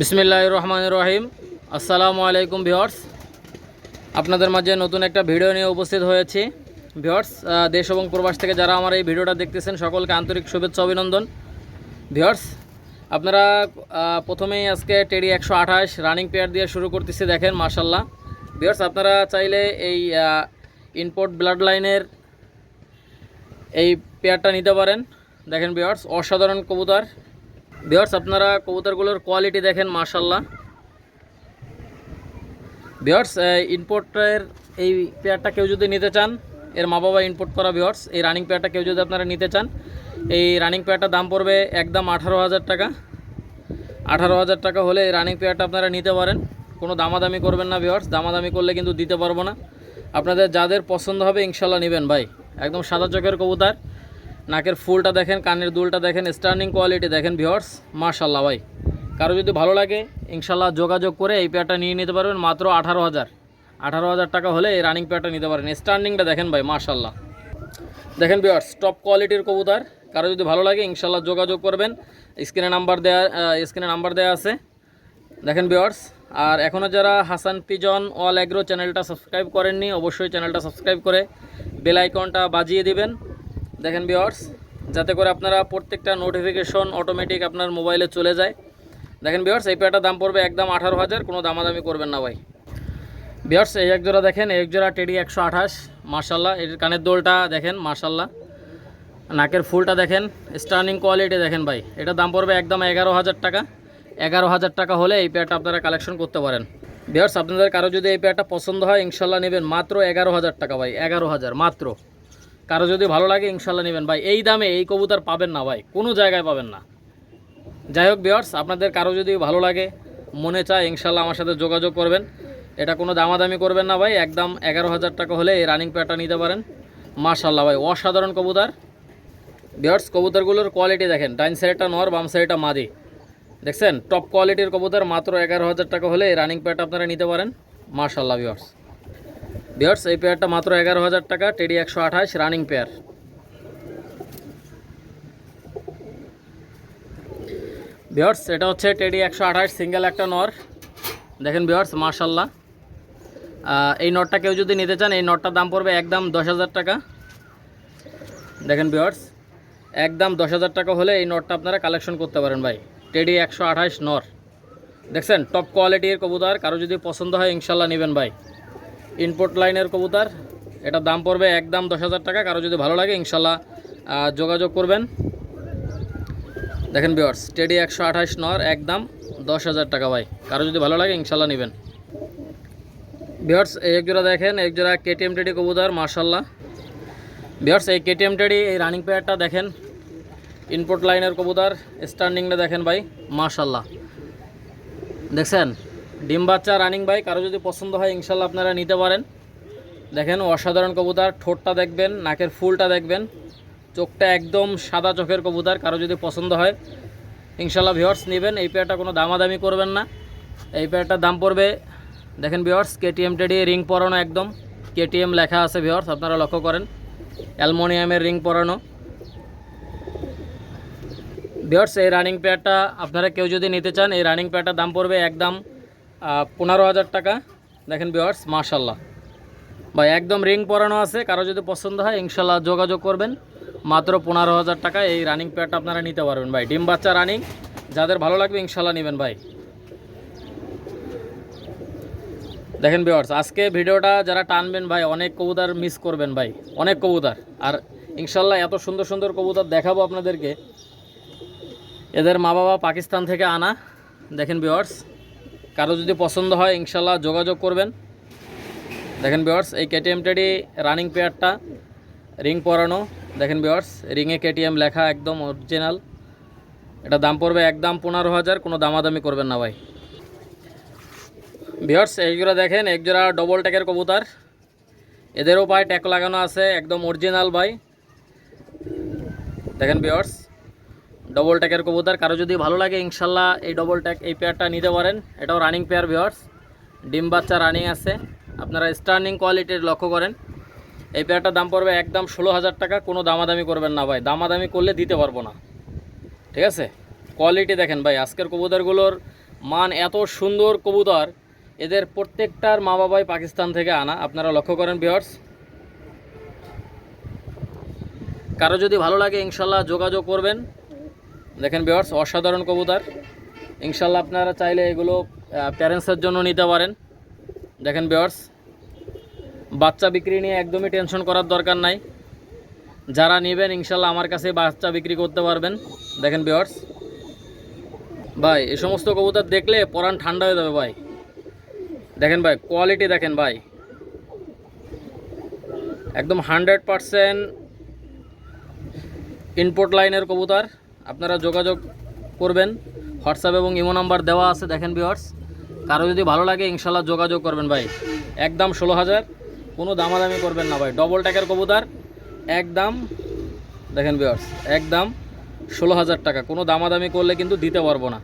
বিসমিল্লাহ রহমান রহিম আসসালামু আলাইকুম ভিওর্স আপনাদের মাঝে নতুন একটা ভিডিও নিয়ে উপস্থিত হয়েছি। ভিওর্স দেশ এবং প্রবাস থেকে যারা আমার এই ভিডিওটা দেখতেছেন, সকলকে আন্তরিক শুভেচ্ছা, অভিনন্দন। ভিওর্স আপনারা প্রথমেই আজকে টেডি একশো আঠাশ রানিং পেয়ার দিয়ে শুরু করতেছি, দেখেন মার্শাল্লাহ ভিওর্স আপনারা চাইলে এই ইনপোর্ট ব্লাড লাইনের এই পেয়ারটা নিতে পারেন। দেখেন বিয়ার্স অসাধারণ কবুতর। বিয়ার্স আপনারা কবুতরগুলোর কোয়ালিটি দেখেন মাশাল্লাহ বিয়ার্স ইনপোর্টের এই পেয়ারটা কেউ যদি নিতে চান, এর মা বাবা ইনপোর্ট করা বিয়ার্স এই রানিং পেয়ারটা কেউ যদি আপনারা নিতে চান, এই রানিং পেয়ারটার দাম পড়বে একদম আঠারো হাজার টাকা। আঠারো হাজার টাকা হলে এই রানিং পেয়ারটা আপনারা নিতে পারেন। কোনো দামাদামি করবেন না বিয়ার্স দামাদামি করলে কিন্তু দিতে পারব না। আপনাদের যাদের পছন্দ হবে ইনশাল্লাহ নেবেন ভাই। একদম সাদা চোখের কবুতর। নাকের ফুলটা দেখেন, কানের দুলটা দেখেন স্টার্নিং কোয়ালিটি দেখেন ভিওর্স মার্শাল্লাহ ভাই। কারও যদি ভালো লাগে ইনশাল্লাহ যোগাযোগ করে এই পেয়ারটা নিয়ে নিতে পারবেন মাত্র আঠারো হাজার। আঠারো হাজার টাকা হলে এই রানিং পেয়ারটা নিতে পারেন। স্টার্নিংটা দেখেন ভাই মার্শাল্লাহ দেখেন ভিওর্স টপ কোয়ালিটির কবুতার। কারও যদি ভালো লাগে ইনশাল্লাহ যোগাযোগ করবেন। স্ক্রিনে নাম্বার দেওয়া স্ক্রিনে নাম্বার দেওয়া আছে। দেখেন ভিওর্স আর এখনও যারা হাসান পিজন অল অ্যাগ্রো চ্যানেলটা সাবস্ক্রাইব করেননি, অবশ্যই চ্যানেলটা সাবস্ক্রাইব করে বেল আইকনটা বাজিয়ে দিবেন। দেখেন ভিওর্স যাতে করে আপনারা প্রত্যেকটা নোটিফিকেশন অটোমেটিক আপনার মোবাইলে চলে যায়। দেখেন ভিওর্স এই পেয়ারটার দাম পড়বে একদম আঠারো হাজার, কোনো দামাদামি করবেন না ভাই। ভিওর্স এই এক জোড়া দেখেন এক জোড়া টেডি একশো আঠাশ মার্শাল্লাহ এর কানের দোলটা দেখেন মার্শাল্লাহ নাকের ফুলটা দেখেন স্টার্নিং কোয়ালিটি দেখেন ভাই। এটার দাম পড়বে একদম এগারো হাজার টাকা। এগারো হাজার টাকা হলে এই পেয়ারটা আপনারা কালেকশন করতে পারেন। ভিওর্স আপনাদের কারও যদি এই পেয়ারটা পছন্দ হয় ইনশাল্লাহ নেবেন। মাত্র এগারো হাজার টাকা ভাই, এগারো হাজার, মাত্র। কারও যদি ভালো লাগে, ইনশাল্লাহ নেবেন। ভাই, এই দামে এই কবুতর পাবেন না, ভাই। কোনো জায়গায় পাবেন না। যাই হোক বিয়ার্স আপনাদের কারও যদি ভালো লাগে, মনে চায়, ইনশাল্লাহ আমার সাথে যোগাযোগ করবেন। এটা কোনো দামাদামি করবেন না, ভাই। একদম এগারো হাজার টাকা হলে এই রানিং প্যাডটা নিতে পারেন। মার্শাল্লাহ ভাই, অসাধারণ কবুতর। বিয়ার্স কবুতরগুলোর কোয়ালিটি দেখেন। ডাইন সাইডটা নর, বাম সাইডটা মাদি। দেখছেন? টপ কোয়ালিটির কবুতর মাত্র এগারো হাজার টাকা হলে এই রানিং প্যাড আপনারা নিতে পারেন। মাশাল্লাহ বিয়ার্স বিয়ার্স এই পেয়ারটা মাত্র এগারো হাজার টাকা টেডি একশো আঠাশ রানিং পেয়ার বিয়ার্স এটা হচ্ছে টেডি একশো আঠাশ সিঙ্গেল একটা নর। দেখেন বিয়ার্স মার্শাল্লাহ এই নটটা কেউ যদি নিতে চান, এই নটটার দাম পড়বে একদম দশ হাজার টাকা। দেখেন বিয়ার্স একদম দশ হাজার টাকা হলে এই নটটা আপনারা কালেকশন করতে পারেন ভাই। টেডি একশো আঠাশ নর। দেখছেন টপ কোয়ালিটির কবুতর, কারও যদি পছন্দ হয় ইনশাল্লাহ নেবেন ভাই। ইনপোর্ট লাইনের কবুতর। এটার দাম পড়বে একদম দশ হাজার টাকা। কারও যদি ভালো লাগে, ইনশাল্লাহ যোগাযোগ করবেন। দেখেন বিয়ার্স টেডি একশো আঠাশ নর, একদম দশ হাজার টাকা ভাই। কারও যদি ভালো লাগে, ইনশাল্লাহ নেবেন। বিয়ার্স এই এক জোড়া দেখেন এক জোড়া কেটিএম টেডি কবুতর মার্শাল্লাহ বিয়ার্স এই কেটিএম টেডি এই রানিং পেয়ারটা দেখেন। ইনপোর্ট লাইনের কবুতর স্ট্যান্ডিংটা দেখেন ভাই মার্শাল্লাহ দেখছেন? ডিম বাচ্চা রানিং ভাই কারও যদি পছন্দ হয়, ইনশাল্লাহ আপনারা নিতে পারেন। দেখেন, অসাধারণ কবুতর, ঠোঁটটা দেখবেন, নাকের ফুলটা দেখবেন, চোখটা একদম সাদা চোখের কবুতর, কারও যদি পছন্দ হয়, ইনশাল্লাহ ভিওর্স নেবেন। এই পেয়ারটা কোনো দামাদামি করবেন না। এই পেয়ারটার দাম পড়বে, দেখেন ভিওর্স কেটিএম টেডি রিং পরানো একদম। কেটিএম লেখা আছে ভিওর্স আপনারা লক্ষ্য করেন। অ্যালমোনিয়ামের রিং পরানো। ভিওর্স এই রানিং পেয়ারটা আপনারা কেউ যদি নিতে চান, এই রানিং পেয়ারটার দাম পড়বে একদম পনেরো হাজার টাকা। দেখেন বিওয়ার্স মার্শাল্লাহ ভাই, একদম রিং পরানো আছে, কারও যদি পছন্দ হয় ইনশাল্লাহ যোগাযোগ করবেন। মাত্র পনেরো হাজার টাকা, এই রানিং পেয়ারটা আপনারা নিতে পারবেন, ভাই। ডিম বাচ্চা রানিং যাদের ভালো লাগবে ইনশাল্লাহ নেবেন, ভাই। দেখেন বিওয়ার্স আজকে ভিডিওটা যারা টানবেন, ভাই, অনেক কবুতর মিস করবেন, ভাই। অনেক কবুতর। আর ইনশাল্লাহ এত সুন্দর সুন্দর কবুতর দেখাবো আপনাদেরকে। এদের মা বাবা পাকিস্তান থেকে আনা। দেখেন ভিওয়ার্স কারও যদি পছন্দ হয় ইনশাল্লাহ যোগাযোগ করবেন। দেখেন বিওয়ার্স এই কেটিএম টেডি রানিং পেয়ারটা রিং পরানো। দেখেন বিয়ার্স রিংয়ে কেটিএম লেখা একদম অরিজিনাল এটা দাম পড়বে একদম পনেরো হাজার, কোনো দামাদামি করবেন না ভাই। বিয়ার্স এইগুলো দেখেন, একজোড়া ডবল ট্যাকের কবুতর। এদেরও পায়ে ট্যাক লাগানো আছে, একদম অরিজিনাল ভাই। দেখেন বিয়ার্স ডবল ট্যাকের কবুতর। কারও যদি ভালো লাগে, ইনশাল্লাহ এই ডবল ট্যাক এই পেয়ারটা নিতে পারেন। এটাও রানিং পেয়ার ভিওর্স ডিম বাচ্চা রানিং আছে। আপনারা স্টার্নিং কোয়ালিটির লক্ষ্য করেন। এই পেয়ারটার দাম পড়বে একদম ষোলো হাজার টাকা। কোনো দামাদামি করবেন না ভাই। দামাদামি করলে দিতে পারব না। ঠিক আছে? কোয়ালিটি দেখেন ভাই, আজকের কবুতরগুলোর মান এত সুন্দর কবুতর। এদের প্রত্যেকটার মা বাবাই পাকিস্তান থেকে আনা। আপনারা লক্ষ্য করেন ভিওয়ার্স কারও যদি ভালো লাগে, ইনশাল্লাহ যোগাযোগ করবেন। দেখেন বিয়ার্স অসাধারণ কবুতর। ইনশাল্লাহ আপনারা চাইলে এগুলো প্যারেন্টসের জন্য নিতে পারেন। দেখেন বিয়ার্স বাচ্চা বিক্রি নিয়ে একদমই টেনশন করার দরকার নাই। যারা নেবেন ইনশাল্লাহ আমার কাছে বাচ্চা বিক্রি করতে পারবেন। দেখেন বিয়ার্স ভাই, এই সমস্ত কবুতর দেখলে পরান ঠান্ডা হয়ে যাবে ভাই। দেখেন ভাই কোয়ালিটি দেখেন ভাই। একদম হান্ড্রেড পারসেন্ট ইনপোর্ট লাইনের কবুতর। আপনারা যোগাযোগ করবেন। হোয়াটসঅ্যাপ এবং ইমো নাম্বার দেওয়া আছে, দেখেন বিয়ার্স কারও যদি ভালো লাগে ইনশাল্লাহ যোগাযোগ করবেন ভাই। একদম ষোলো হাজার, কোনো দামাদামি করবেন না ভাই। ডবল ট্যাকের কবুতর, একদম, দেখেন বিয়ার্স একদম ষোলো হাজার টাকা। কোনো দামাদামি করলে কিন্তু দিতে পারব না।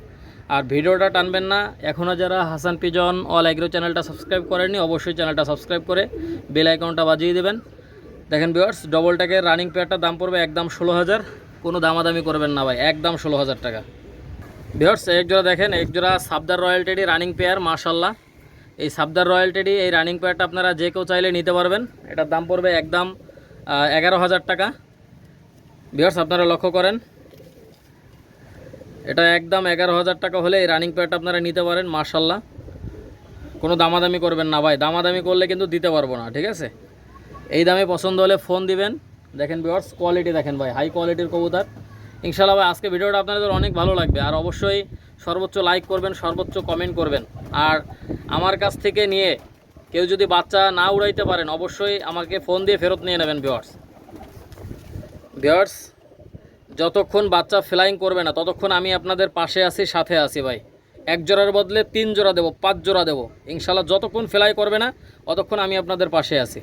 আর ভিডিওটা টানবেন না এখনও যারা হাসান পিজন অল অ্যাগ্রো চ্যানেলটা সাবস্ক্রাইব করেননি, অবশ্যই চ্যানেলটা সাবস্ক্রাইব করে বেল আইকনটা বাজিয়ে দেবেন। দেখেন বিয়ার্স ডবল ট্যাকের রানিং পেয়ারটার দাম পড়বে একদম ষোলো হাজার। কোনো দামাদামি করবেন না ভাই, একদম ষোলো হাজার টাকা। বিয়ার্স এক জোড়া দেখেন, এক জোড়া সাবদার রয়্যাল টেডি রানিং পেয়ার মার্শাল্লাহ এই সাবদার রয়্যাল টেডি, এই রানিং পেয়ারটা আপনারা যে কেউ চাইলে নিতে পারবেন। এটার দাম পড়বে একদম এগারো হাজার টাকা। বিয়ার্স আপনারা লক্ষ্য করেন, এটা একদম এগারো হাজার টাকা হলে এই রানিং পেয়ারটা আপনারা নিতে পারেন মার্শাল্লাহ কোনো দামাদামি করবেন না ভাই, দামাদামি করলে কিন্তু দিতে পারব না, ঠিক আছে? এই দামে পছন্দ হলে ফোন দিবেন দেখেন বিয়ার্স কোয়ালিটি দেখেন ভাই হাই কোয়ালিটির কবুতর। ইনশাল্লাহ ভাই, আজকে ভিডিওটা আপনাদের অনেক ভালো লাগবে। আর অবশ্যই সর্বোচ্চ লাইক করবেন, সর্বোচ্চ কমেন্ট করবেন। আর আমার কাছ থেকে নিয়ে কেউ যদি বাচ্চা না উড়াইতে পারেন, অবশ্যই আমাকে ফোন দিয়ে ফেরত নিয়ে নেবেন বিয়ার্স বিয়ার্স যতক্ষণ বাচ্চা ফ্লাইং করবে না, ততক্ষণ আমি আপনাদের পাশে আছি, সাথে আছি ভাই। এক জোড়ার বদলে তিন জোড়া দেবো, পাঁচ জোড়া দেবো। ইনশাল্লাহ যতক্ষণ ফ্লাই করবে না, ততক্ষণ আমি আপনাদের পাশে আছি।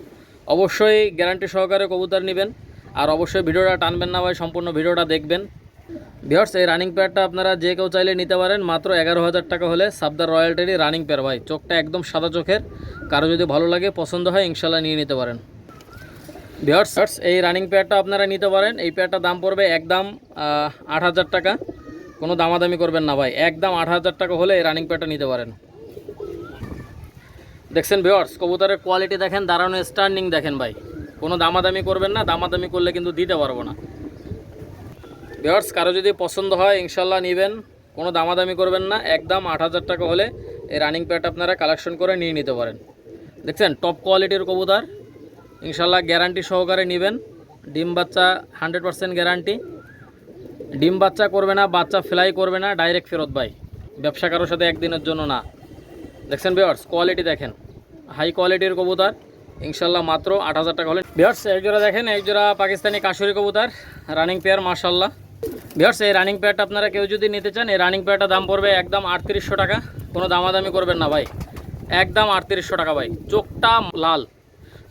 অবশ্যই গ্যারান্টি সহকারে কবুতর নেবেন। আর অবশ্যই ভিডিওটা টানবেন না ভাই, সম্পূর্ণ ভিডিওটা দেখবেন। বিহার্স এই রানিং পেয়ারটা আপনারা যে কেউ চাইলে নিতে পারেন, মাত্র এগারো হাজার টাকা হলে সাবদার রয়্যালটেরই রানিং পেয়ার ভাই। চোখটা একদম সাদা চোখের, কারও যদি ভালো লাগে, পছন্দ হয় ইনশাল্লাহ নিয়ে নিতে পারেন। বিহার্স এই রানিং পেয়ারটা আপনারা নিতে পারেন। এই পেয়ারটার দাম পড়বে একদম আট হাজার টাকা। কোনো দামাদামি করবেন না ভাই, একদম আট হাজার টাকা হলে এই রানিং পেয়ারটা নিতে পারেন। দেখছেন ভিওর্স কবুতরের কোয়ালিটি দেখেন, দাঁড়ানো স্ট্যান্ডিং দেখেন ভাই। কোনো দামাদামি করবেন না, দামাদামি করলে কিন্তু দিতে পারব না। ভিওর্স কারও যদি পছন্দ হয় ইনশাল্লাহ নেবেন। কোনো দামাদামি করবেন না, একদম আট হাজার টাকা হলে এই রানিং প্যাড আপনারা কালেকশন করে নিয়ে নিতে পারেন। দেখছেন টপ কোয়ালিটির কবুতর ইনশাল্লাহ গ্যারান্টি সহকারে নেবেন। ডিম বাচ্চা হান্ড্রেড পার্সেন্ট গ্যারান্টি ডিম বাচ্চা করবে না, বাচ্চা ফ্লাই করবে না ডাইরেক্ট ফেরত ভাই। ব্যবসা কারোর সাথে একদিনের জন্য না। দেখছেন বিয়ার্স কোয়ালিটি দেখেন। হাই কোয়ালিটির কবুতর ইনশাল্লাহ মাত্র আট হাজার টাকা হলে। বিয়ার্স এক জোড়া দেখেন, এক জোড়া পাকিস্তানি কাশুরি কবুতর রানিং পেয়ার মার্শাল্লাহ বিয়ার্স এই রানিং পেয়ারটা আপনারা কেউ যদি নিতে চান, এই রানিং পেয়ারটা দাম পড়বে একদম আটত্রিশশো টাকা। কোনো দামাদামি করবেন না ভাই। একদম আটত্রিশশো টাকা ভাই। চোখটা লাল,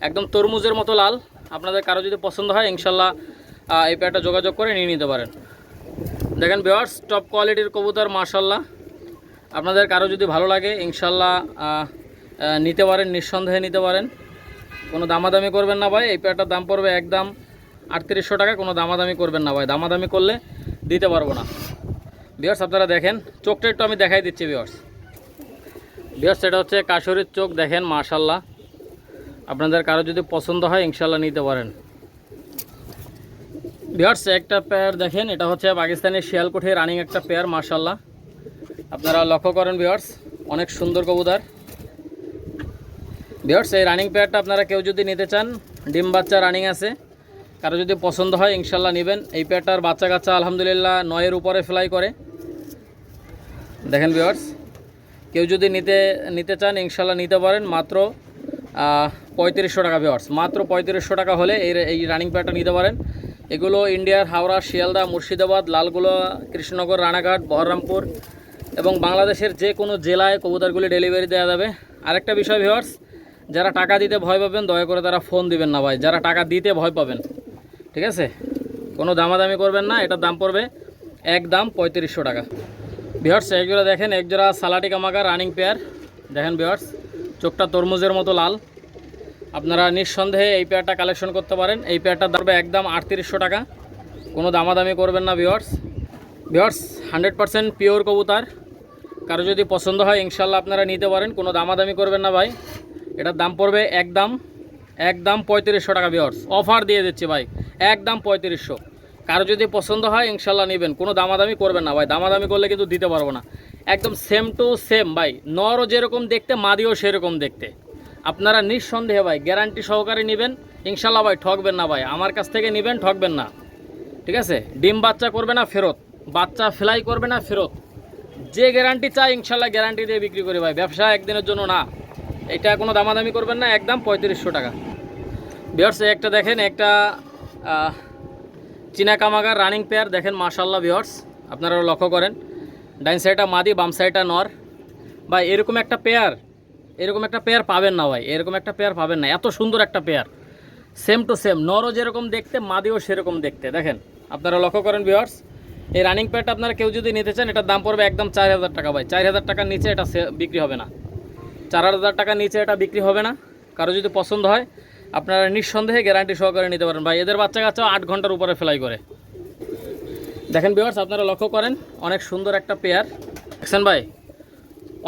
একদম তরমুজের মতো লাল। আপনাদের কারও যদি পছন্দ হয় ইনশাল্লাহ এই পেয়ারটা যোগাযোগ করে নিয়ে নিতে পারেন। দেখেন বিয়ার্স টপ কোয়ালিটির কবুতর মার্শাল্লাহ আপনাদের কারও যদি ভালো লাগে, ইনশাল্লাহ নিতে পারেন, নিঃসন্দেহে নিতে পারেন। কোনো দামাদামি করবেন না ভাই, এই পেয়ারটার দাম পড়বে একদম আটত্রিশশো টাকা, কোনো দামাদামি করবেন না ভাই। দামাদামি করলে দিতে পারব না। বিয়ার্স আপনারা দেখেন, চোখটা একটু আমি দেখাই দিচ্ছি বিয়ার্স বিয়ার্স এটা হচ্ছে কাশরির চোখ, দেখেন, মাশাল্লাহ। আপনাদের কারও যদি পছন্দ হয়, ইনশাল্লাহ নিতে পারেন। বিয়ার্স একটা পেয়ার দেখেন, এটা হচ্ছে পাকিস্তানের শিয়ালকোঠে রানিং একটা পেয়ার মার্শাল্লাহ আপনারা লক্ষ্য করেন বিয়ার্স অনেক সুন্দর কবুতর। বিয়ার্স এই রানিং পেয়ারটা আপনারা কেউ যদি নিতে চান, ডিম বাচ্চা রানিং আছে, কারও যদি পছন্দ হয়, ইনশাল্লাহ নেবেন। এই পেয়ারটার বাচ্চা কাচ্চা আলহামদুলিল্লাহ নয়ের উপরে ফ্লাই করে। দেখেন বিয়ার্স কেউ যদি নিতে নিতে চান, ইনশাল্লাহ নিতে পারেন। মাত্র পঁয়ত্রিশশো টাকা বিয়ার্স মাত্র পঁয়ত্রিশশো টাকা হলে এই এই রানিং পেয়ারটা নিতে পারেন। এগুলো ইন্ডিয়ার হাওড়া, শিয়ালদা, মুর্শিদাবাদ, লালগোলা, কৃষ্ণনগর, রানাঘাট, বহরমপুর এবং বাংলাদেশের যে কোনো জেলায় কবুতরগুলি ডেলিভারি দেওয়া যাবে। আরেকটা বিষয় ভিওয়ার্স যারা টাকা দিতে ভয় পাবেন, দয়া করে তারা ফোন দিবেন না ভাই। যারা টাকা দিতে ভয় পাবেন, ঠিক আছে? কোনো দামাদামি করবেন না, এটার দাম পড়বে এক দাম পঁয়ত্রিশশো টাকা। ভিওয়ার্স একজোড়া দেখেন, একজোড়া সালাটি কামাকা রানিং পেয়ার দেখেন ভিওয়ার্স চোখটা তরমুজের মতো লাল। আপনারা নিঃসন্দেহে এই পেয়ারটা কালেকশন করতে পারেন। এই পেয়ারটা দাঁড়বে একদম আটত্রিশশো টাকা। কোনো দামাদামি করবেন না ভিওয়ার্স ভিওয়ার্স হান্ড্রেড পিওর কবুতর। কারও যদি পছন্দ হয় ইনশাল্লাহ আপনারা নিতে পারেন। কোনো দামাদামি করবেন না ভাই। এটার দাম পড়বে একদম একদম পঁয়ত্রিশশো টাকা বিয়ার্স অফার দিয়ে দিচ্ছি ভাই একদম পঁয়ত্রিশশো। কারও যদি পছন্দ হয় ইনশাল্লাহ নেবেন। কোনো দামাদামি করবেন না ভাই, দামাদামি করলে কিন্তু দিতে পারব না। একদম সেম টু সেম ভাই, নরও যেরকম দেখতে, মাদিও সেরকম দেখতে। আপনারা নিঃসন্দেহে ভাই গ্যারান্টি সহকারে নেবেন। ইনশাল্লাহ ভাই, ঠকবেন না ভাই। আমার কাছ থেকে নেবেন, ঠকবেন না। ঠিক আছে? ডিম বাচ্চা করবে না, ফেরত। বাচ্চা ফ্লাই করবে না, ফেরত। যে গ্যারান্টি চাই, ইনশাল্লাহ গ্যারান্টি দিয়ে বিক্রি করি ভাই। ব্যবসা একদিনের জন্য না। এটা কোনো দামাদামি করবেন না, একদম পঁয়ত্রিশশো টাকা। বিয়ার্স একটা দেখেন, একটা চীনা কামাগার রানিং পেয়ার দেখেন মাশাল্লাহ বিয়ার্স আপনারা লক্ষ্য করেন। ডাইন সাইডটা মাদি, বাম সাইডটা নর। ভাই, এরকম একটা পেয়ার এরকম একটা পেয়ার পাবেন না ভাই, এরকম একটা পেয়ার পাবেন না। এত সুন্দর একটা পেয়ার সেম টু সেম নরও যেরকম দেখতে, মাদিও সেরকম দেখতে। দেখেন, আপনারা লক্ষ্য করেন ভিওয়ার্স এই রানিং প্যাডটা আপনারা কেউ যদি নিতে চান, এটার দাম পড়বে একদম চার হাজার টাকা ভাই। চার হাজার টাকার নিচে এটা বিক্রি হবে না। চার হাজার টাকার নিচে এটা বিক্রি হবে না। কারও যদি পছন্দ হয়, আপনারা নিঃসন্দেহে গ্যারান্টি সহকারে নিতে পারেন। ভাই, এদের বাচ্চা কাচ্চা আট ঘণ্টার উপরে ফ্লাই করে। দেখেন ভিওয়ার্স আপনারা লক্ষ্য করেন, অনেক সুন্দর একটা পেয়ার দেখছেন ভাই?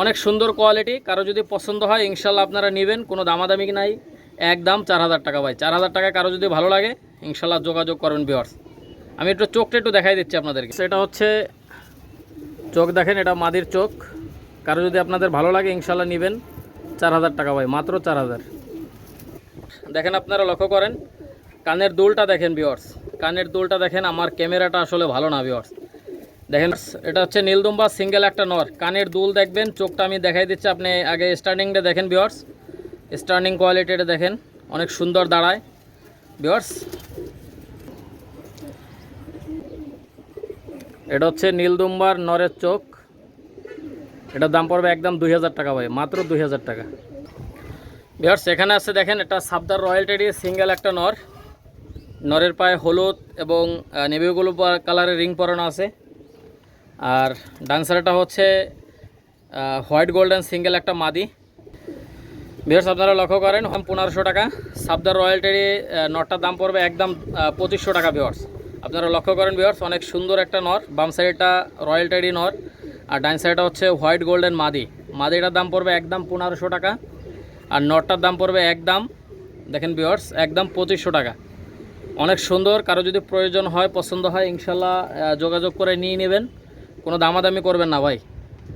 অনেক সুন্দর কোয়ালিটি কারও যদি পছন্দ হয়, ইনশাল্লাহ আপনারা নেবেন, কোনো দামাদামি নাই। একদম চার হাজার টাকা ভাই। চার হাজার টাকা কারও যদি ভালো লাগে, ইনশাল্লাহ যোগাযোগ করবেন ভিওয়ার্স আমি একটু চোখটা একটু দেখাই দিচ্ছি আপনাদেরকে। সেটা হচ্ছে, চোখ দেখেন, এটা মাদির চোখ। কারও যদি আপনাদের ভালো লাগে, ইনশাল্লাহ নেবেন। চার হাজার টাকা ভাই, মাত্র চার হাজার। দেখেন আপনারা লক্ষ্য করেন, কানের দুলটা দেখেন ভিওয়ার্স কানের দুলটা দেখেন, আমার ক্যামেরাটা আসলে ভালো না ভিওয়ার্স দেখেন, এটা হচ্ছে নীলদুম্বা সিঙ্গেল একটা নর। কানের দুল দেখবেন, চোখটা আমি দেখাই দিচ্ছি, আপনি আগে স্টার্নিংটা দেখেন ভিওয়ার্স স্টার্নিং কোয়ালিটিটা দেখেন, অনেক সুন্দর দাঁড়ায়। ভিওয়ার্স এটা হচ্ছে নীলদুম্বার নরের চোখ। এটার দাম পড়বে একদম দুই হাজার টাকা ভাই, মাত্র দুই হাজার টাকা। ভিওয়ার্স এখানে আছে দেখেন, এটা সাবদার রয়্যাল টেডি, সিঙ্গেল একটা নর। নরের পায়ে হলুদ এবং নেভিগুলো কালারের রিং পরানো আছে। আর ডান্সারটা হচ্ছে হোয়াইট গোল্ডেন সিঙ্গেল একটা মাদি। ভিউয়ার্স, আপনারা লক্ষ্য করেন পনেরোশো টাকা। সাবদার রয়্যালটির নটটার দাম পড়বে একদম পঁচিশশো টাকা, ভিউয়ার্স। আপনারা লক্ষ্য করেন ভিউয়ার্স অনেক সুন্দর একটা নর। বাম সাইডটা রয়্যালটারি নর, আর ডাইন সাইডটা হচ্ছে হোয়াইট গোল্ডেন মাদি। মাদিটার দাম পড়বে একদম পনেরোশো টাকা, আর নটটার দাম পড়বে একদম, দেখেন ভিউয়ার্স একদম পঁচিশশো টাকা। অনেক সুন্দর, কারও যদি প্রয়োজন হয়, পছন্দ হয়, ইনশাল্লাহ যোগাযোগ করে নিয়ে নেবেন। কোনো দামাদামি করবেন না ভাই,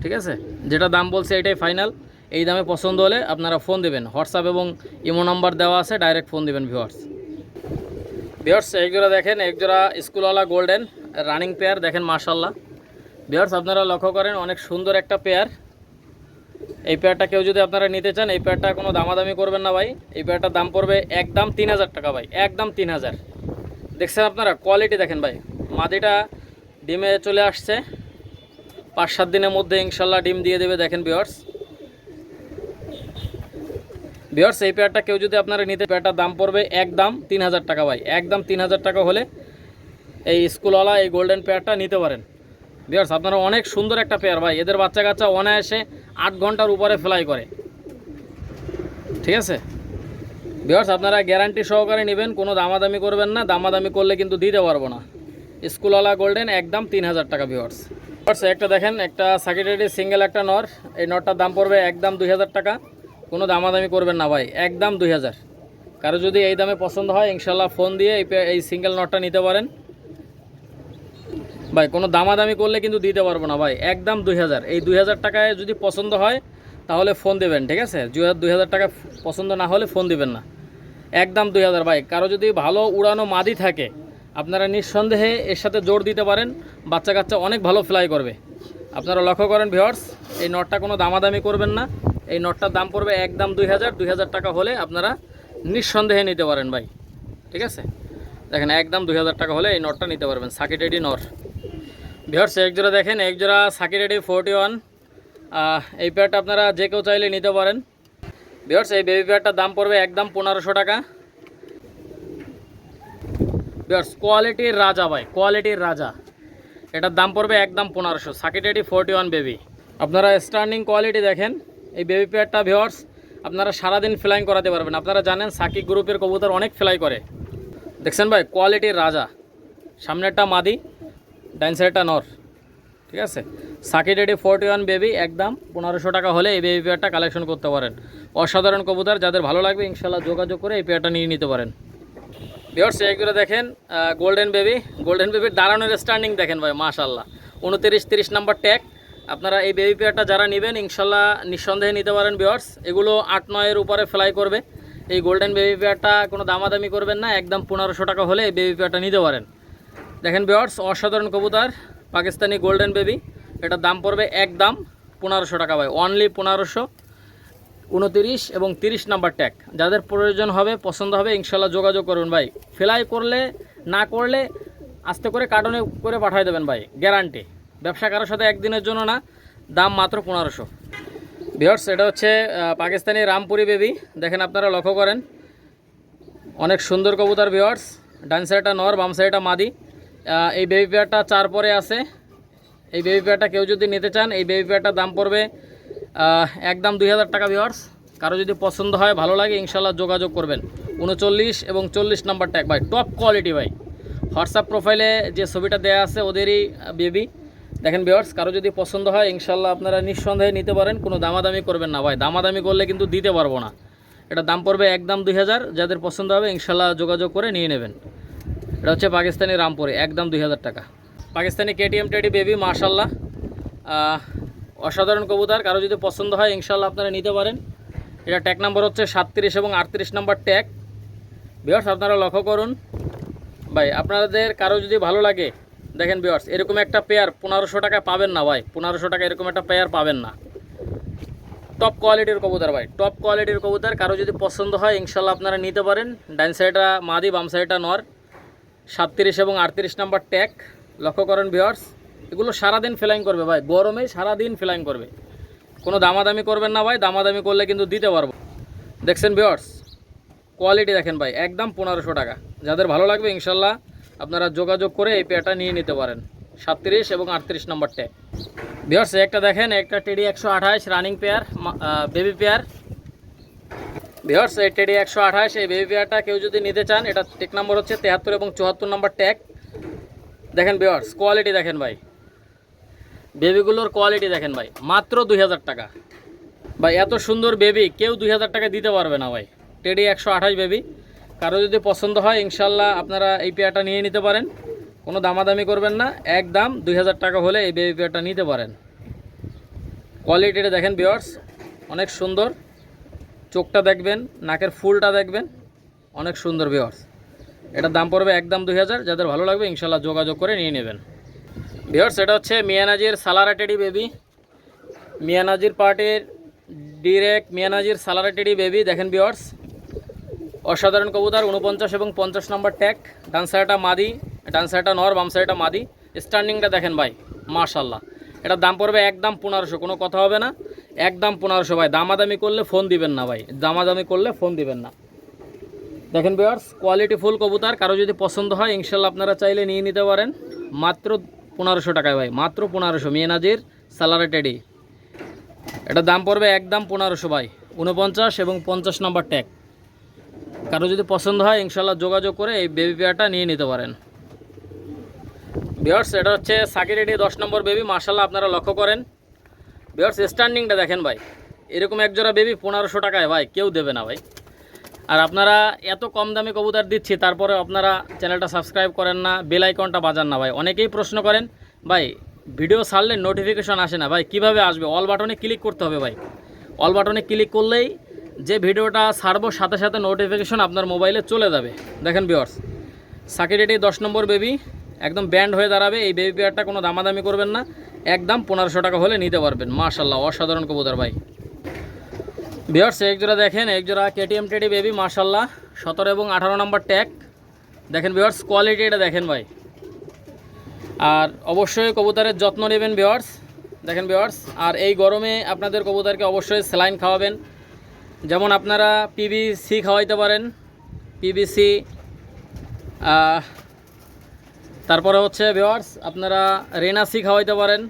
ঠিক আছে? যেটা দাম বলছে এটাই ফাইনাল এই দামে পছন্দ হলে আপনারা ফোন দেবেন। হোয়াটসঅ্যাপ এবং ইমো নাম্বার দেওয়া আছে ডাইরেক্ট ফোন দেবেন ভিওয়ার্স ভিওয়ার্স একজোড়া দেখেন, একজোড়া স্কুলওয়ালা গোল্ডেন রানিং পেয়ার দেখেন মার্শাল্লাহ ভিওয়ার্স আপনারা লক্ষ্য করেন, অনেক সুন্দর একটা পেয়ার এই পেয়ারটা কেউ যদি আপনারা নিতে চান, এই পেয়ারটা কোনো দামাদামি করবেন না ভাই। এই পেয়ারটার দাম পড়বে একদম তিন হাজার টাকা ভাই, একদম তিন হাজার। দেখছেন আপনারা কোয়ালিটি দেখেন ভাই। মাদিটা ডিমে চলে আসছে। পাঁচ সাত দিনের মধ্যে ইনশাল্লাহ ডিম দিয়ে দেবে, দেখেন বিয়ার্স বিয়ার্স এই পেয়ারটা কেউ যদি আপনারা নিতে পেয়ারটার দাম পড়বে একদম তিন হাজার টাকা ভাই, একদম তিন হাজার টাকা হলে এই স্কুলওয়ালা, এই গোল্ডেন পেয়ারটা নিতে পারেন। বিয়ার্স আপনারা অনেক সুন্দর একটা পেয়ার ভাই, এদের বাচ্চা কাচ্চা অনায়াসে আট ঘণ্টার উপরে ফ্লাই করে। ঠিক আছে? বিয়ার্স আপনারা গ্যারান্টি সহকারে নেবেন, কোনো দামাদামি করবেন না, দামাদামি করলে কিন্তু দিতে পারব না। স্কুলওয়ালা গোল্ডেন একদম তিন হাজার টাকা ভিওয়ার্স একটা দেখেন, একটা সাকিটেডি সিঙ্গেল একটা নর, এই নটটার দাম পড়বে একদম দুই হাজার টাকা। কোনো দামাদামি করবেন না ভাই একদম দুই হাজার। কারও যদি এই দামে পছন্দ হয়, ইনশাল্লাহ ফোন দিয়ে এই এই সিঙ্গেল নটটা নিতে পারেন। ভাই, কোনো দামাদামি করলে কিন্তু দিতে পারব না ভাই একদম দুই হাজার। এই দুই হাজার টাকায় যদি পছন্দ হয়, তাহলে ফোন দেবেন, ঠিক আছে? দুই হাজার টাকা পছন্দ না হলে ফোন দেবেন না। একদম দুই হাজার ভাই, কারও যদি ভালো উড়ানো মাদি থাকে, আপনারা নিঃসন্দেহে এর সাথে জোর দিতে পারেন, বাচ্চা কাচ্চা অনেক ভালো ফ্লাই করবে। আপনারা লক্ষ্য করেন ভিওয়ার্স এই নটটা কোনো দামাদামি করবেন না। এই নটটার দাম পড়বে একদম দুই হাজার দুই হাজার টাকা হলে আপনারা নিঃসন্দেহে নিতে পারেন ভাই। ঠিক আছে? দেখেন, একদম দুই হাজার টাকা হলে এই নটটা নিতে পারবেন সাকিটেডি নর এক জোড়া দেখেন, এক জোড়া সাকিটেডি ফোরটি ওয়ান। এই পেয়ারটা আপনারা যে কেউ চাইলে নিতে পারেন। ভিওর্স এই বেবি পেয়ারটার দাম পড়বে একদম পনেরোশো টাকা। ভিওর্স কোয়ালিটির রাজা ভাই কোয়ালিটির রাজা। এটার দাম পড়বে একদম পনেরোশো। সাকিটেডি ফোরটি ওয়ান বেবি আপনারা স্টার্নিং কোয়ালিটি দেখেন। এই বেবি পেয়ারটা ভিওর্স আপনারা সারাদিন ফ্লাইং করাতে পারবেন। আপনারা জানেন সাকিব গ্রুপের কবুতর অনেক ফ্লাই করে। দেখছেন ভাই কোয়ালিটির রাজা। সামনেরটা মাদি, ডাইন সাইডটা নর। ঠিক আছে? সাকি ডেডি ফোরটি ওয়ান বেবি একদম পনেরোশো টাকা হলে এই বেবি পেয়ারটা কালেকশন করতে পারেন। অসাধারণ কবুতর, যাদের ভালো লাগবে ইনশাল্লাহ যোগাযোগ করে এই পেয়ারটা নিয়ে নিতে পারেন। বিয়ার্স এইগুলো দেখেন গোল্ডেন বেবি গোল্ডেন বেবির দাঁড়ানোর স্ট্যান্ডিং দেখেন ভাই মাশাল্লাহ উনতিরিশ, তিরিশ নাম্বার ট্যাগ আপনারা এই বেবি পেয়ারটা যারা নেবেন, ইনশাল্লাহ নিঃসন্দেহে নিতে পারেন বিয়ার্স এগুলো আট নয়ের উপরে ফ্লাই করবে। এই গোল্ডেন বেবি পেয়ারটা কোনো দামাদামি করবেন না, একদম পনেরোশো টাকা হলে এই বেবি পেয়ারটা নিতে পারেন। দেখেন বিয়ার্স অসাধারণ কবুতর, পাকিস্তানি গোল্ডেন বেবি এটার দাম পড়বে একদম পনেরোশো টাকা ভাই অনলি পনেরোশো। উনতিরিশ এবং তিরিশ নাম্বার ট্যাগ যাদের প্রয়োজন হবে, পছন্দ হবে, ইনশাল্লাহ যোগাযোগ করুন ভাই। ফ্লাই করলে, না করলে আস্তে করে কার্টনে করে পাঠিয়ে দেবেন ভাই গ্যারান্টি ব্যবসা কারোর সাথে একদিনের জন্য না, দাম মাত্র পনেরোশো। বিহার্স এটা হচ্ছে পাকিস্তানি রামপুরি বেবি দেখেন আপনারা লক্ষ্য করেন। অনেক সুন্দর কবুতর বিহার্স ডান সাইডটা নর, বাম সাইডটা মাদি। এই বেবি পেয়ারটা চার পরে আছে। এই বেবি পেয়ারটা কেউ যদি নিতে চান, এই বেবি পেয়ারটার দাম পড়বে একদম দুই হাজার টাকা ভিওয়ার্স কারও যদি পছন্দ হয়, ভালো লাগে ইনশাল্লাহ যোগাযোগ করবেন। উনচল্লিশ এবং চল্লিশ নাম্বার ট্যাগ ভাই। টপ কোয়ালিটি ভাই। হোয়াটসঅ্যাপ প্রোফাইলে যে ছবিটা দেওয়া আছে, ওদেরই বেবি দেখেন ভিওয়ার্স কারও যদি পছন্দ হয় ইনশাল্লাহ আপনারা নিঃসন্দেহে নিতে পারেন কোনো দামাদামি করবেন না। ভাই দামাদামি করলে কিন্তু দিতে পারব না। এটা দাম পড়বে একদম দুই হাজার যাদের পছন্দ হবে ইনশাল্লাহ যোগাযোগ করে নিয়ে নেবেন। এটা হচ্ছে পাকিস্তানি রামপুরে একদম দুই হাজার টাকা। পাকিস্তানি কেটিএম টেডি বেবি মাশাল্লাহ আহ, অসাধারণ কবুতর কারও যদি পছন্দ হয় ইনশাল্লাহ আপনারা নিতে পারেন। এটা ট্যাগ নাম্বার হচ্ছে সাতত্রিশ এবং আটত্রিশ নাম্বার ট্যাগ বিয়ার্স আপনারা লক্ষ্য করুন। ভাই আপনাদের কারও যদি ভালো লাগে দেখেন বিয়ার্স এরকম একটা পেয়ার পনেরোশো টাকা পাবেন না ভাই। পনেরোশো টাকা এরকম একটা পেয়ার পাবেন না। টপ কোয়ালিটির কবুতর ভাই টপ কোয়ালিটির কবুতর, কারও যদি পছন্দ হয় ইনশাল্লাহ আপনারা নিতে পারেন। ডাইন সাইডটা মাদি, বাম সাইডটা নর। সাতত্রিশ এবং আটত্রিশ নাম্বার ট্যাক লক্ষ্য করেন ভিওর্স এগুলো সারাদিন ফ্লাইং করবে ভাই, গরমে সারাদিন ফ্লাইং করবে। কোনো দামাদামি করবেন না ভাই, দামাদামি করলে কিন্তু দিতে পারব। দেখছেন ভিওর্স কোয়ালিটি দেখেন ভাই, একদম পনেরোশো টাকা। যাদের ভালো লাগবে ইনশাল্লাহ আপনারা যোগাযোগ করে এই পেয়ারটা নিয়ে নিতে পারেন। সাতত্রিশ এবং আটত্রিশ নম্বর ট্যাগ। ভিওর্স একটা দেখেন, একটা টেডি একশো আঠাশ running pair baby pair viewers এই টেডি একশো আঠাশ, এই বেবি পেয়ারটা কেউ যদি নিতে চান, এটা টেক নম্বর হচ্ছে তেহাত্তর এবং চুয়াত্তর নম্বর ট্যাগ দেখেন ভিওর্স কোয়ালিটি দেখেন ভাই। বেবিগুলোর কোয়ালিটি দেখেন ভাই, মাত্র দুই হাজার টাকা। ভাই, এত সুন্দর বেবি কেউ দুই হাজার টাকা দিতে পারবে না ভাই। টেডি একশো আঠাশ বেবি কারও যদি পছন্দ হয় ইনশাল্লাহ আপনারা এই পেয়ারটা নিয়ে নিতে পারেন। কোনো দামাদামি করবেন না। এক দাম দুই হাজার টাকা হলে এই বেবি পেয়ারটা নিতে পারেন। কোয়ালিটিটা দেখেন বিয়ার্স অনেক সুন্দর। চোখটা দেখবেন, নাকের ফুলটা দেখবেন, অনেক সুন্দর বিয়ার্স এটার দাম পড়বে একদম দুই হাজার। যাদের ভালো লাগবে ইনশাল্লাহ যোগাযোগ করে নিয়ে নেবেন। বিয়ার্স এটা হচ্ছে মিয়ানাজির সালারা টেডি বেবি মিয়ানাজির পার্টির ডিরেক্ট মিয়ানাজির সালারা টেডি বেবি দেখেন বিয়ার্স অসাধারণ কবুতর উনপঞ্চাশ এবং পঞ্চাশ নম্বর ট্যাগ। ডান সাইডটা মাদি, ডান সাইডটা নর, বাম সাইডটা মাদি। স্ট্যান্ডিংটা দেখেন ভাই মাশাল্লাহ এটা দাম পড়বে একদম পনেরোশো, কোনো কথা হবে না। একদম পনেরোশো ভাই, দামাদামি করলে ফোন দিবেন না ভাই, দামাদামি করলে ফোন দিবেন না। দেখেন বিয়ার্স কোয়ালিটি ফুল কবুতর, কারও যদি পছন্দ হয় ইনশাল্লাহ আপনারা চাইলে নিয়ে নিতে পারেন। মাত্র পনেরোশো টাকায় ভাই, মাত্র পনেরোশো, মিয়ানাজির সালারে টেডি। এটার দাম পড়বে একদম পনেরোশো ভাই উনপঞ্চাশ এবং পঞ্চাশ নম্বর ট্যাগ। কারও যদি পছন্দ হয় ইনশাল্লাহ যোগাযোগ করে এই বেবি পেয়ারটা নিয়ে নিতে পারেন। বিয়ার্স এটা হচ্ছে সাকি রেডি দশ নম্বর বেবি মার্শাল্লাহ আপনারা লক্ষ্য করেন। বিয়ার্স স্ট্যান্ডিংটা দেখেন ভাই। এরকম একজোড়া বেবি পনেরোশো টাকায় ভাই, কেউ দেবে না ভাই। আর আপনারা এত কম দামে কবুতর দিচ্ছি তারপরে আপনারা চ্যানেলটা সাবস্ক্রাইব করেন না বেল আইকনটা বাজান না ভাই। অনেকেই প্রশ্ন করেন, ভাই ভিডিও ছাড়লে নোটিফিকেশন আসে না, ভাই, কীভাবে আসবে? অল বাটনে ক্লিক করতে হবে ভাই। অল বাটনে ক্লিক করলেই যে ভিডিওটা ছাড়বো সাথে সাথে নোটিফিকেশন আপনার মোবাইলে চলে যাবে। দেখেন বিয়ার্স সাকিরেটি দশ নম্বর বেবি একদম ব্যান্ড হয়ে দাঁড়াবে, এই বেবি পেয়ারটা কোনো দামাদামি করবেন না, একদম পনেরোশো টাকা হলে নিতে পারবেন। মার্শাল্লাহ অসাধারণ কবুতর ভাই। বিয়ার্স এক জোড়া দেখেন, এক জোড়া কেটিএম টেডি বেবি মার্শাল্লাহ সতেরো এবং আঠারো নম্বর ট্যাগ দেখেন বিয়ার্স কোয়ালিটি এটা দেখেন ভাই। আর অবশ্যই কবুতরের যত্ন নেবেন বিয়ার্স দেখেন বিয়ার্স আর এই গরমে আপনাদের কবুতরকে অবশ্যই স্যালাইন খাওয়াবেন। যেমন আপনারা পিবিসি খাওয়াইতে পারেন পিবিসি তারপরে হচ্ছে ভিওয়ার্স আপনারা রেনাসি খাওয়াইতে পারেন।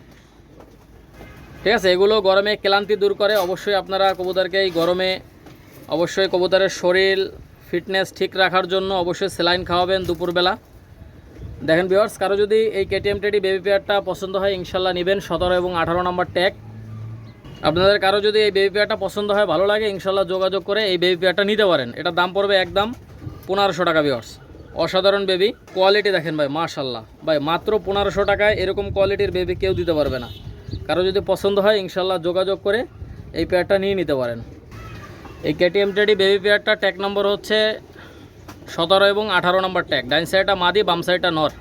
ঠিক আছে, এগুলো গরমে ক্লান্তি দূর করে, অবশ্যই আপনারা কবুতরকে এই গরমে, অবশ্যই কবুতরের শরীর ফিটনেস ঠিক রাখার জন্য অবশ্যই স্যালাইন খাওয়াবেন দুপুরবেলা। দেখেন বিয়ার্স কারও যদি এই কেটিএম টেডি বেবি পেয়ারটা পছন্দ হয়, ইনশাল্লাহ নেবেন। সতেরো এবং আঠারো নম্বর ট্যাগ আপনাদের কারও যদি এই বেবি পেয়ারটা পছন্দ হয়, ভালো লাগে, ইনশাল্লাহ যোগাযোগ করে এই বেবি পেয়ারটা নিতে পারেন। এটার দাম পড়বে একদম পনেরোশো টাকা বিয়ার্স অসাধারণ বেবি কোয়ালিটি দেখেন ভাই, মাশাল্লাহ। ভাই, মাত্র পনেরোশো টাকায় এরকম কোয়ালিটির বেবি কেউ দিতে পারবে না। কারও যদি পছন্দ হয়, ইনশাল্লাহ যোগাযোগ করে এই পেয়ারটা নিয়ে নিতে পারেন। এই কেটিএম টেডি বেবি পেয়ারটা ট্যাগ নম্বর হচ্ছে সতেরো এবং আঠারো নম্বর ট্যাগ ডাইন সাইডটা মাদি, বাম সাইডটা নর।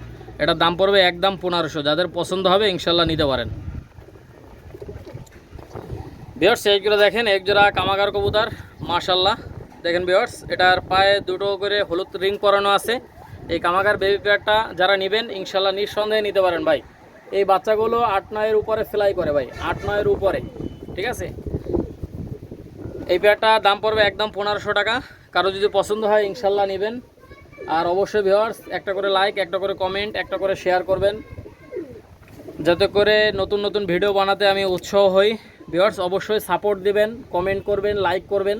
এটার দাম পড়বে একদম পনেরোশো। যাদের পছন্দ হবে, ইনশাল্লাহ নিতে পারেন। বিয়ার্স এইগুলো দেখেন এক জোড়া কামাগার কবুতর মাশাল্লাহ দেখেন বিয়ার্স এটার পায়ে দুটো করে হলুদ রিং পরানো আছে। এই কামাগার বেবি পেয়ারটা যারা নেবেন ইনশাল্লাহ নিঃসন্দেহে নিতে পারেন ভাই। এই বাচ্চাগুলো আট নয়ের উপরে ফ্লাই করে ভাই, আট নয়ের উপরে, ঠিক আছে? এই পেয়ারটা দাম পড়বে একদম পনেরোশো টাকা। কারও যদি পছন্দ হয় ইনশাল্লাহ নেবেন। আর অবশ্যই ভিওয়ার্স একটা করে লাইক একটা করে কমেন্ট একটা করে শেয়ার করবেন। যাতে করে নতুন নতুন ভিডিও বানাতে আমি উৎসাহ হই। ভিওয়ার্স অবশ্যই সাপোর্ট দেবেন কমেন্ট করবেন লাইক করবেন।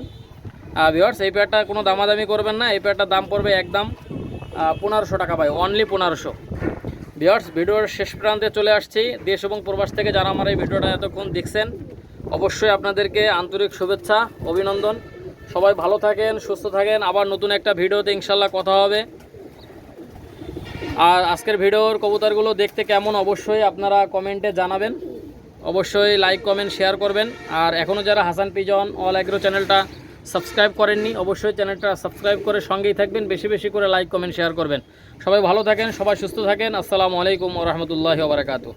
ভিওয়ার্স এই পেয়ারটা কোনো দামাদামি করবেন না, এই পেয়ারটার দাম পড়বে একদম পনেরোশো টাকা পাই অনলি পনেরোশো। ভিওয়ার্স ভিডিওর শেষ প্রান্তে চলে আসছি। দেশ এবং প্রবাস থেকে যারা আমার এই ভিডিওটা এতক্ষণ দেখছেন, অবশ্যই আপনাদেরকে আন্তরিক শুভেচ্ছা, অভিনন্দন। সবাই ভালো থাকেন, সুস্থ থাকেন। আবার নতুন একটা ভিডিওতে ইনশাল্লাহ কথা হবে। আর আজকের ভিডিওর কবুতরগুলো দেখতে কেমন, অবশ্যই আপনারা কমেন্টে জানাবেন। অবশ্যই লাইক কমেন্ট শেয়ার করবেন। আর এখনও যারা হাসান পিজন অল অ্যাগ্রো চ্যানেলটা সাবস্ক্রাইব করেননি, অবশ্যই চ্যানেলটা সাবস্ক্রাইব করে সঙ্গেই থাকবেন, বেশি বেশি করে লাইক কমেন্ট শেয়ার করবেন। সবাই ভালো থাকেন, সবাই সুস্থ থাকেন। আসসালামু আলাইকুম রহমতুল্লাহ বারাকাতু